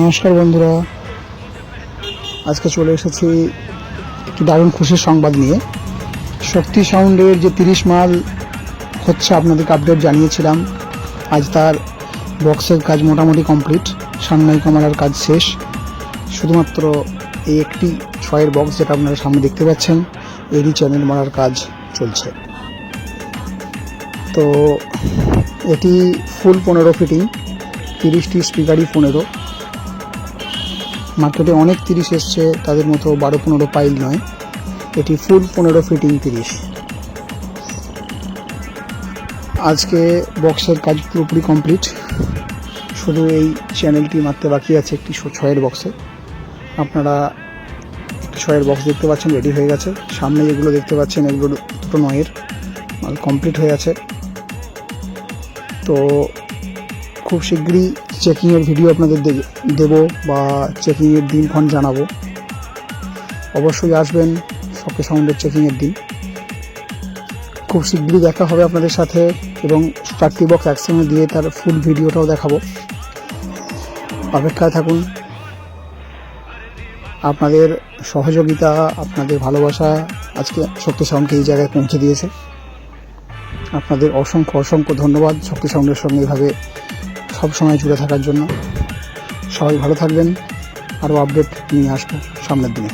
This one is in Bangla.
নমস্কার বন্ধুরা। আজকে চলে এসেছি একটি দারুণ খুশির সংবাদ নিয়ে। শক্তি সাউন্ডের যে তিরিশ মাল হচ্ছে আপনাদেরকে আপডেট জানিয়েছিলাম। আজ তার বক্সের কাজ মোটামুটি কমপ্লিট সান্নাই কামারার কাজ শেষ। শুধুমাত্র এই একটি ছয়ের বক্স যেটা আপনারা সামনে দেখতে পাচ্ছেন, এরই চ্যানেল মারার কাজ চলছে। তো এটি ফুল পনেরো ফিটিং তিরিশটি স্পিকারই পনেরো। মার্কেটে অনেক তিরিশ এসছে, তাদের মতো বারো পনেরো পাইল নয়। এটি ফুল পনেরো ফিটিং তিরিশ। আজকে বক্সের কাজ পুরোপুরি কমপ্লিট। শুধু এই চ্যানেলটি মারতে বাকি আছে একটি ছয়ের বক্সে। আপনারা একটি ছয়ের বক্স দেখতে পাচ্ছেন, রেডি হয়ে গেছে। সামনে যেগুলো দেখতে পাচ্ছেন, এগুলো দুটো নয়ের। মাল কমপ্লিট হয়ে আছে। তো খুব শীঘ্রই চেকিংয়ের ভিডিও আপনাদের দেবো বা চেকিংয়ের দিনক্ষণ জানাব। অবশ্যই আসবেন সকে সাউন্ডের চেকিংয়ের দিন। খুব শীঘ্রই দেখা হবে আপনাদের সাথে এবং চারটি বক্স একসঙ্গে দিয়ে তার ফুল ভিডিওটাও দেখাবো। অপেক্ষায় থাকুন। আপনাদের সহযোগিতা, আপনাদের ভালোবাসা আজকে শক্তি সাউন্ডকে এই জায়গায় পৌঁছে দিয়েছে। আপনাদের অসংখ্য অসংখ্য ধন্যবাদ শক্তি সাউন্ডের সঙ্গে এভাবে সব সময় জুড়ে থাকার জন্য সবাই ভালো থাকবেন। আরও আপডেট নিয়ে আসব সামনের দিনে।